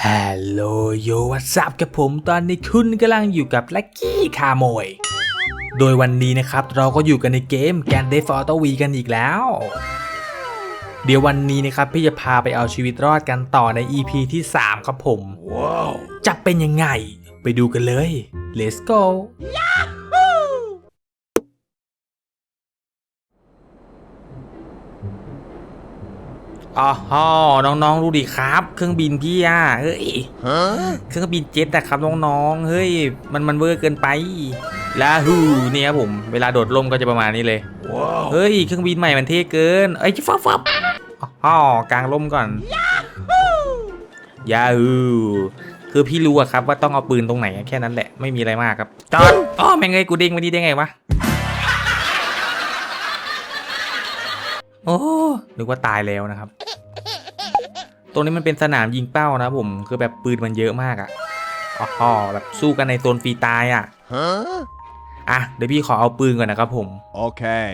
ฮัลโหลโยวัสซับกับผมตอนนี้คุณกำลังอยู่กับลักกี้คาโมย โดยวันนี้นะครับเราก็อยู่กันในเกมแกนเดฟอ u ตวีกันอีกแล้ว เดี๋ยววันนี้นะครับพี่จะพาไปเอาชีวิตรอดกันต่อใน EP ที่ 3 ครับผม ว้าว จะเป็นยังไง ไปดูกันเลย let's go อ๋อฮอน้องๆ ดูดิครับ เครื่องบินพี่อะเฮ้ยเครื่องบินเจ็ตนะครับน้องๆ เฮ้ย มันมันเวอร์เกินไปลาฮูเนี่ยครับผม เวลาโดดร่มก็จะประมาณนี้เลย เฮ้ย เครื่องบินใหม่มันเท่เกิน เอ้ยฟับฟับอ๋อกลางร่มก่อน ยาฮูคือพี่รู้อะครับว่าต้องเอาปืนตรงไหนแค่นั้นแหละ ไม่มีอะไรมากครับจอดอ๋อแม่งเอ้ยกูเด้งมาดีได้ไงวะ โอ้นึกว่าตายแล้วนะครับ ตรงนี้มันเป็นสนามยิงเป้านะผมคือแบบปืนมันเยอะมากอะอ๋อแบบสู้กันในโซนฟรีตายอะ Huh? อะเดี๋ยวพี่ขอเอาปืนก่อนนะครับผม Okay.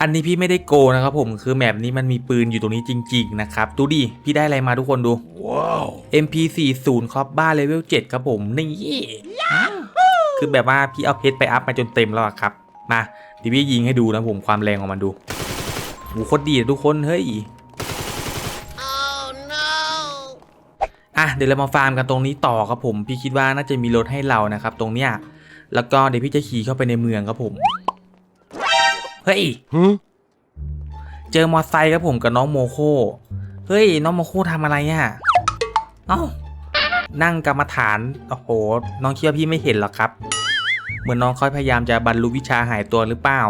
อันนี้พี่ไม่ได้โกงนะครับผมคือแมปนี้มันมีปืนอยู่ตรงนี้จริง ๆ นะครับ ดูดิ พี่ได้อะไรมาทุกคนดู Wow. MP40 ครอบบ้าเลเวล7ครับผมนี่คือแบบว่าพี่เอาเพชรไปอัพมาจนเต็มแล้วอะครับ มาเดี๋ยวพี่ยิงให้ดูนะผมความแรงของมันดู โหโคตรดีอะทุกคนเฮ้ย Oh no! อะเดี๋ยวเรามาฟาร์มกันตรงนี้ต่อครับผม พี่คิดว่าน่าจะมีรถให้เรานะครับ ตรงเนี้ยแล้วก็เดี๋ยวพี่จะขี่เข้าไปในเมืองครับผมเฮ้ย Huh? เจอมอไซค์ครับผมกับน้องโมโคเฮ้ยน้องโมโคทำอะไรอะเอ้านั่งกรรมฐานโอ้โหน้องเคียวาพี่ไม่เห็นหรอกครับ เหมือนน้องเขาพยายามจะบรรลุวิชาหายตัวหรือเปล่า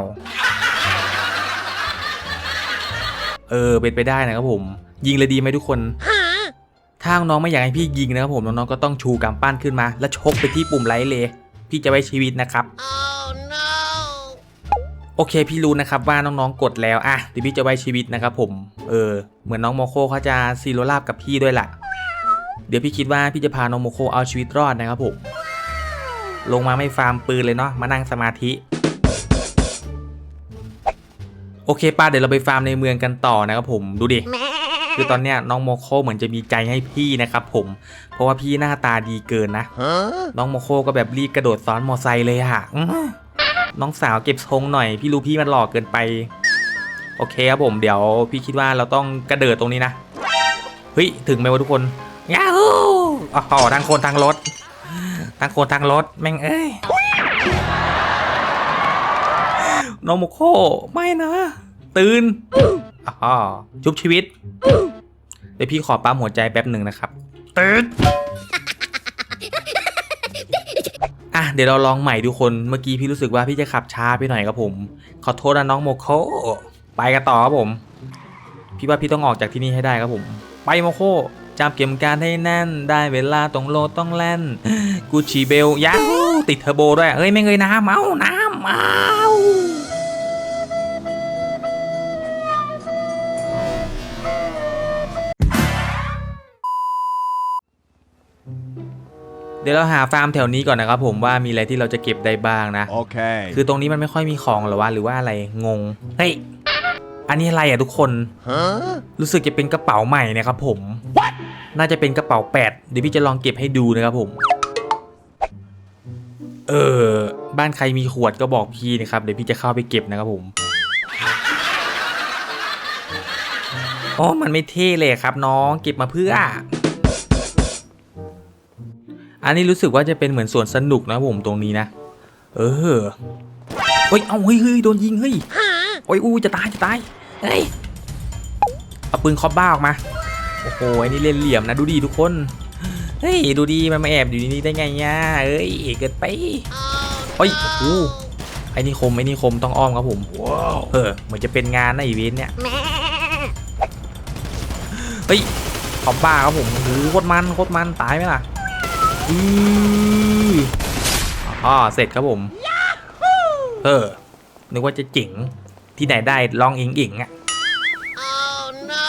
เออเป็นไปได้นะครับผม ยิงเลยดีไหมทุกคนถ้าน้องไม่อยากให้พี่ยิงนะครับผมน้องๆก็ต้องชูกำปั้นขึ้นมา แล้วชกไปที่ปุ่มไลท์เลย พี่จะไว้ชีวิตนะครับ Oh no! โอเคพี่รู้นะครับว่าน้องๆกดแล้วอะเดี๋ยวพี่จะไว้ชีวิตนะครับผม เออ เหมือนน้องโมโคเขาจะซีโรลาบกับพี่ด้วยล่ะ เดี๋ยวพี่คิดว่าพี่จะพาน้องโมโคเอาชีวิตรอดนะครับผมลงมาไม่ฟาร์มปืนเลยเนาะมานั่งสมาธิ โอเคป้าเดี๋ยวเราไปฟาร์มในเมืองกันต่อนะครับผมดูดิคือตอนเนี้ยน้องโมโคเหมือนจะมีใจให้พี่นะครับผม เพราะว่าพี่หน้าตาดีเกินนะ Huh? น้องโมโคก็แบบรีบกระโดดซ้อนมอไซค์เลยอะน้องสาวเก็บทรงหน่อยพี่รู้พี่มันหลอกเกินไป โอเคครับผมเดี๋ยวพี่คิดว่าเราต้องกระเดิดตรงนี้นะเฮ้ยถึงไหมวะทุกคนยาฮูอ๋อทางคนทางรถทางคนทางรถแม่งเอ้ย น้องโมโคไม่นะ ตื่นอ๋อชุบชีวิต เดี๋ยวพี่ขอปั๊มหัวใจแป๊บหนึ่งนะครับ ตื่น อะ เดี๋ยวเราลองใหม่ทุกคน เมื่อกี้พี่รู้สึกว่าพี่จะขับช้าไปหน่อยครับผม ขอโทษนะน้องโมโค ไปกันต่อครับผม พี่ว่าพี่ต้องออกจากที่นี่ให้ได้ครับผม ไปโมโคจำเก็บการให้แน่น ได้เวลาต้องโลดต้องแล่น กูชีเบลยาติดเทอร์โบด้วยเฮ้ย ไม่เงยน้ำเมาน้ำเมา ดี๋ยวเราหาฟาร์มแถวนี้ก่อนนะครับผมว่ามีอะไรที่เราจะเก็บได้บ้างนะ Okay. คือตรงนี้มันไม่ค่อยมีของหรอวะหรือว่าอะไรงงเฮ้ยอันนี้อะไรอะทุกคน Huh? รู้สึกจะเป็นกระเป๋าใหม่นะครับผมน่าจะเป็นกระเป๋าแปดเดี๋ยวพี่จะลองเก็บให้ดูนะครับผม เออ บ้านใครมีขวดก็บอกพี่นะครับ เดี๋ยวพี่จะเข้าไปเก็บนะครับผมอ๋อมันไม่เท่เลยครับน้องเก็บมาเพื่อ อันนี้รู้สึกว่าจะเป็นเหมือนสวนสนุกนะครับผมตรงนี้นะ เออเฮ้ย เอาเฮ้ยเฮ้ยโดนยิงเฮ้ยโอ้ยอู้จะตายจะตายเฮ้ยเอาปืนคอบบ้าออกมา โอ้โหไอ้นี่เล่นเหลี่ยมนะดูดีทุกคน เฮ้ยดูดีมันมาแอบอยู่ในนี่ได้ไงเนี่ยเอ้ยเกินไป Oh เฮ้ยโอ้โหไอ้นี่คมไอ้นี่คมต้องอ้อมครับผม Wow. เออเหมือนจะเป็นงานนะอีเวนต์เนี่ยเฮ้ยขอบบ้าครับผมโอ้โหโคตรมันโคตรมันตายไหมล่ะ อืออ๋อเสร็จครับผม เออ นึกว่าจะเจ๋งที่ไหนได้ลองอิงอิงอะ Oh no!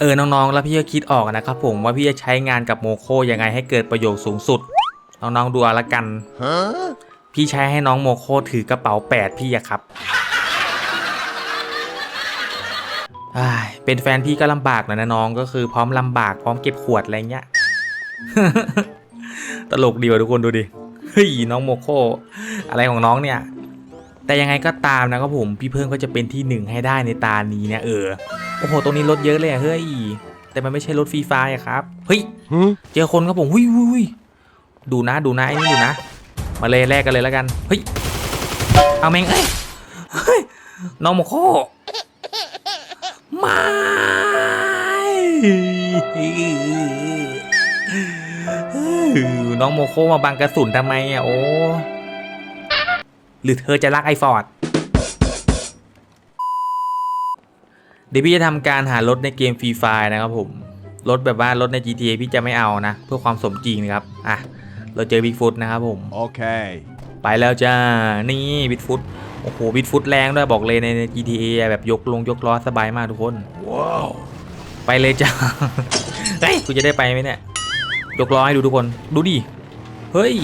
เออ น้องๆ แล้วพี่ก็คิดออกนะครับผมว่าพี่จะใช้งานกับโมโคยังไงให้เกิดประโยชน์สูงสุด น้องๆ ดูเอาละกัน Huh? พี่ใช้ให้น้องโมโคถือกระเป๋าแปดพี่อะครับอ้ายเป็นแฟนพี่ก็ลำบากหน่อยนะน้องก็คือพร้อมลำบากพร้อมเก็บขวดอะไรเงี้ย ตลกดีว่ะทุกคนดูดิ เฮ้ยน้องโมโค อะไรของน้องเนี่ย แต่ยังไงก็ตามนะครับผม พี่เพิ่งก็จะเป็นที่หนึ่งให้ได้ในตานี้เนี่ยเออ โอ้โห ตรงนี้รถเยอะเลยอะเฮ้ย แต่มันไม่ใช่รถฟรีไฟร์อะครับ เฮ้ย เจอคนครับผมหุยหุยหุยดูนะดูนะไอ้นี่ดูนะ มาเลยแลกกันเลยแล้วกัน เฮ้ย เอาแมงเอ้ย เฮ้ย น้องโมโคไม่ น้องโมโคมาบังกระสุนทำไมอะโอ้ หรือเธอจะรักไอฟอร์ด เดี๋ยวพี่จะทำการหารถในเกมฟรีไฟนะครับผม รถแบบว่ารถใน GTA พี่จะไม่เอานะ เพื่อความสมจริงนะครับ อะ เราเจอบิ๊กฟุตนะครับผม Okay. ไปแล้วจ้า นี่บิ๊กฟุตโอ้โหบิ๊กฟุตแรงด้วยบอกเลยในใน GTA อะแบบยกลงยกล้อสบายมากทุกคน Whoa. ไปเลยจ้า เฮ้ย กูจะได้ไปไหมเนี่ย ยกล้อให้ดูทุกคน ดูดิ เฮ้ย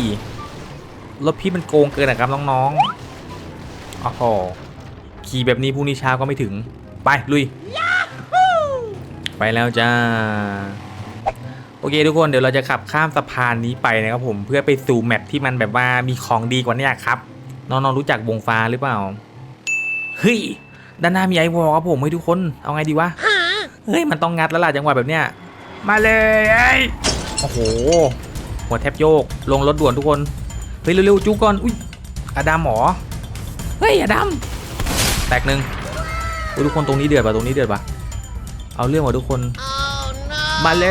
รถพี่มันโกงเกินนะครับน้องๆโอ้โหขี่แบบนี้พรุ่งนี้เช้าก็ไม่ถึง ไป ลุย ไปแล้วจ้า โอเคทุกคนเดี๋ยวเราจะขับข้ามสะพานนี้ไปนะครับผมเพื่อไปสู่แมปที่มันแบบว่ามีของดีกว่านี้ครับ น้องๆรู้จักวงฟ้าหรือเปล่า เฮ้ย ด้านหน้ามีไอวอลครับผมให้ทุกคน เอาไงดีวะ เฮ้ย มันต้องงัดแล้วล่ะจังหวะแบบเนี้ย มาเลยไอ้ย โอ้โห หัวแทบโยก ลงรถด่วนทุกคน เฮ้ยเร็วๆจุกก่อน อุ้ยอดัมหมอ เฮ้ยอดัมแตกหนึ่งอุ๊ยทุกคนตรงนี้เดือดป่ะตรงนี้เดือดป่ะ เอาเรื่องว่ะทุกคน Oh no! มาเล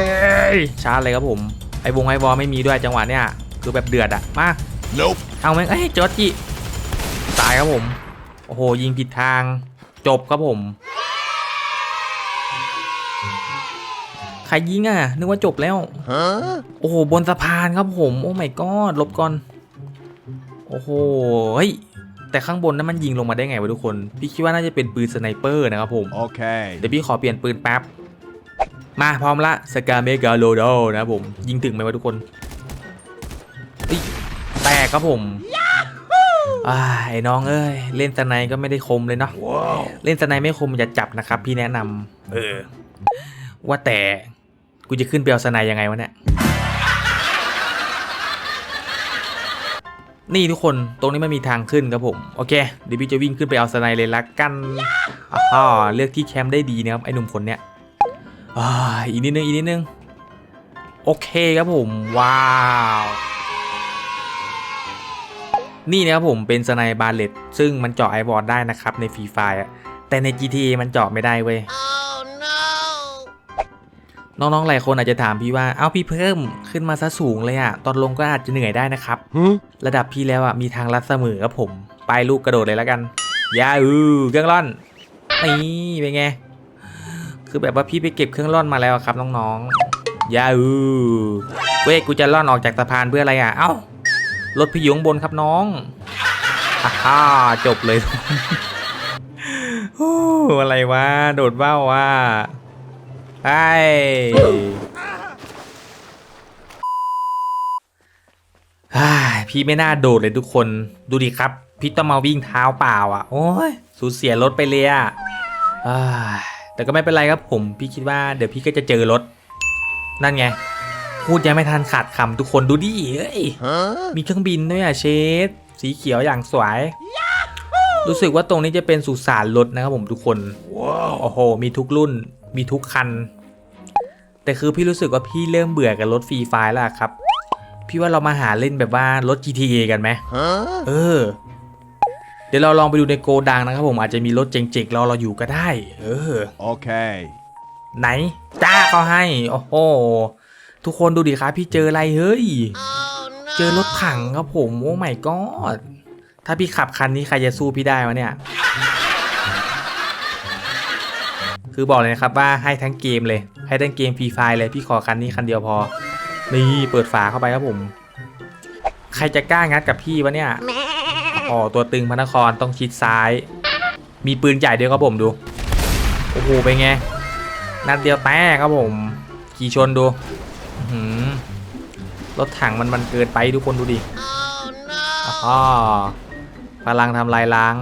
ยชาร์จเลยครับผม ไอวงไอวอลไม่มีด้วยจังหวะเนี้ยคือแบบเดือดอะมา Nope. เอาไหมเอ้ยจอร์จิตายครับผม โอ้โหยิงผิดทาง จบครับผม ครยิงอะ นึกว่าจบแล้ว Huh? โอ้โห บนสะพานครับผม โอ้ my god ลบก่อน โอ้โหเฮ้ยแต่ข้างบนนั้นมันยิงลงมาได้ไงวะทุกคน พี่คิดว่าน่าจะเป็นปืนสไนเปอร์นะครับผม Okay. เดี๋ยวพี่ขอเปลี่ยนปืนแป๊บ มาพร้อมละสกาเมกาโลโดนะครับผม ยิงถึงไหมวะทุกคนเฮ้ยแตกครับผมอ่าไอ้น้องเอ้ย เล่นสไนก็ไม่ได้คมเลยเนาะ Whoa. เล่นสไนไม่คมอย่าจับนะครับ พี่แนะนำเออ ว่าแต่ กูจะขึ้นไปเอาสไนยังไงวะเนี่ย นี่ทุกคน ตรงนี้มันมีทางขึ้นครับผม โอเค เดี๋ยวพี่จะวิ่งขึ้นไปเอาสไนเลยละกันอ๋อเลือกที่แคมป์ได้ดีนะครับไอ้หนุ่มคนเนี้ยอีกนิดนึงอีกนิดนึง โอเคครับผม ว้าว นี่นะครับผมเป็นสไนบาเลตซึ่งมันเจาะไอบอร์ดได้นะครับในฟรีไฟอะแต่ใน GTA มันเจาะไม่ได้เว้ย Oh! น้องๆหลายคนอาจจะถามพี่ว่า เอ้าพี่เพิ่มขึ้นมาซะสูงเลยอะตอนลงก็อาจจะเหนื่อยได้นะครับ Huh? ระดับพี่แล้วอะมีทางลัดเสมอครับผม ไปลูกกระโดดเลยแล้วกัน ยาอือเครื่องร่อน นี่เป็นไง คือแบบว่าพี่ไปเก็บเครื่องร่อนมาแล้วอะครับน้องๆ ยาอือเว้ยกูจะร่อนออกจากสะพานเพื่ออะไรอะเอ้ารถพี่อยู่ข้างบนครับน้องอ่าฮ่าจบเลยโอ้อะไรวะ โดดเบ้าว่ะ ไอ้พี่ไม่น่าโดดเลยทุกคนดูดิครับ พี่ต้องมาวิ่งเท้าเปล่าอะ โอ้ยสูญเสียรถไปเลยอะแต่ก็ไม่เป็นไรครับผม พี่คิดว่าเดี๋ยวพี่ก็จะเจอรถ นั่นไง พูดยังไม่ทันขาดคำทุกคนดูดิเอ้ย Huh? มีเครื่องบินด้วยอะเชฟสีเขียวอย่างสวย รู้สึกว่าตรงนี้จะเป็นสุสานรถนะครับผมทุกคน Whoa. โอ้โห มีทุกรุ่น มีทุกคัน แต่คือพี่รู้สึกว่าพี่เริ่มเบื่อกับรถฟรีไฟล์แล้วอะครับ พี่ว่าเรามาหาเล่นแบบว่ารถ GTA กันไหม Huh? เออ เดี๋ยวเราลองไปดูในโกดังนะครับผมอาจจะมีรถเจ๋งๆรอเราอยู่ก็ได้ เออ Okay. ไหน จ้าเขาให้ โอ้โห ทุกคนดูดิครับพี่เจออะไรเฮ้ย Oh no! เจอรถถังครับผม โอ้ไม่ก็ถ้าพี่ขับคันนี้ใครจะสู้พี่ได้วะเนี่ย คือบอกเลยนะครับว่าให้ทั้งเกมเลย ให้ทั้งเกมฟรีไฟเลยพี่ขอคันนี้คันเดียวพอ นี่เปิดฝาเข้าไปครับผม ใครจะกล้างัดกับพี่วะเนี่ยอ๋อตัวตึงพระนครต้องชิดซ้าย มีปืนใหญ่ด้วยครับผมดู โอ้โหเป็นไง นัดเดียวแตกครับผม ขี่ชนดูอื้อหือรถถังมันมันเกินไปทุกคนดูดิ Oh no! อ๋อพลังทำลายล้าง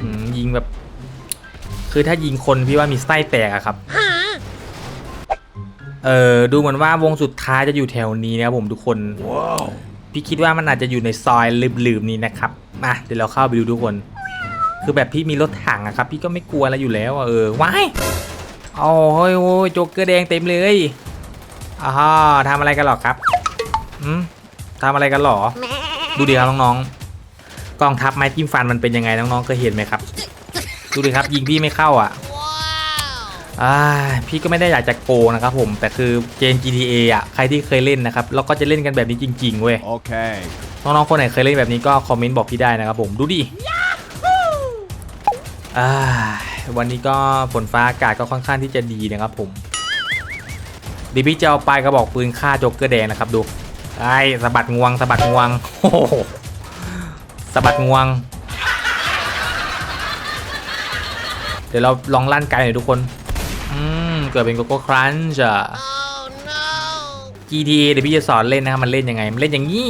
อื้อหือยิงแบบ คือถ้ายิงคนพี่ว่ามีไส้แตกอะครับ เออดูเหมือนว่าวงสุดท้ายจะอยู่แถวนี้นะครับผมทุกคน พี่คิดว่ามันอาจจะอยู่ในซอยลืมๆนี้นะครับมาเดี๋ยวเราเข้าไปดูทุกคน คือแบบพี่มีรถถังอะครับ พี่ก็ไม่กลัวอะไรอยู่แล้วอะเออว้ายโอ้โหยโอ้ยโจ๊กเกอร์แดงเต็มเลยอ่าฮะทำอะไรกันหรอครับอืมทำอะไรกันหรอ ดูดิครับน้องๆกองทัพไม้จิ้มฟันมันเป็นยังไงน้องๆเคยเห็นไหมครับ ดูดิครับยิงพี่ไม่เข้าอะว้าวอ่าพี่ก็ไม่ได้อยากจะโกงนะครับผมแต่คือเกม GTA อะใครที่เคยเล่นนะครับเราก็จะเล่นกันแบบนี้จริงๆเว้ย Okay. น้องๆคนไหนเคยเล่นแบบนี้ก็คอมเมนต์บอกพี่ได้นะครับผมดูดิอ่าวันนี้ก็ฝนฟ้าอากาศก็ค่อนข้างที่จะดีนะครับผมเดียวพี่จะเอาไปลายกระบอกปืนฆ่าโจ๊กเกอร์แดงนะครับดูไอ้สะบัดงวงสะบัดงวงโอ้โหสะบัดงวง เดี๋ยวเราลองลั่นไกลหน่อยทุกคน อืม เกิดเป็นโกโก้ครันช์อะโอ้ no GTA เดี๋ยวพี่จะสอนเล่นนะครับมันเล่นยังไง มันเล่นอย่างนี้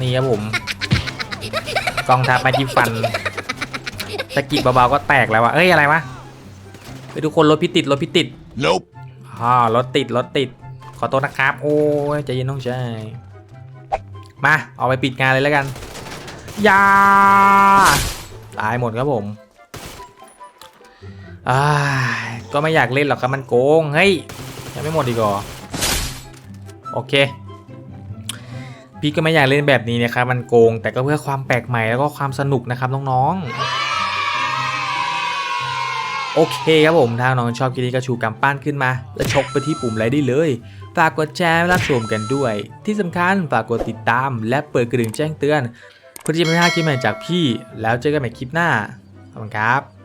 นี่ครับผม กองทัพมาจิ้มฟันตะกิบเบาๆก็แตกแล้ววะเอ้ยอะไรวะไปทุกคนรถพี่ติดรถพี่ติด Nope. อ่ารถติดรถติด ขอโทษนะครับ โอ้ยใจเย็นน้องชายมาเอาไปปิดงานเลยแล้วกันอยาตายหมดครับผม อ่าก็ไม่อยากเล่นหรอกครับมันโกง เฮ้ย ยังไม่หมดอีกหรอ โอเค พี่ก็ไม่อยากเล่นแบบนี้นะครับ มันโกง แต่ก็เพื่อความแปลกใหม่แล้วก็ความสนุกนะครับน้องๆ โอเคครับผม ถ้าน้องชอบคลิปนี้ก็ชูกำปั้นขึ้นมา แล้วชกไปที่ปุ่มไลค์ได้เลย ฝากกดแชร์และรับชมกันด้วย ที่สำคัญฝากกดติดตาม และเปิดกระดิ่งแจ้งเตือนเพื่อที่จะไม่พลาดคลิปใหม่จากพี่ แล้วเจอกันใหม่คลิปหน้า ขอบคุณครับ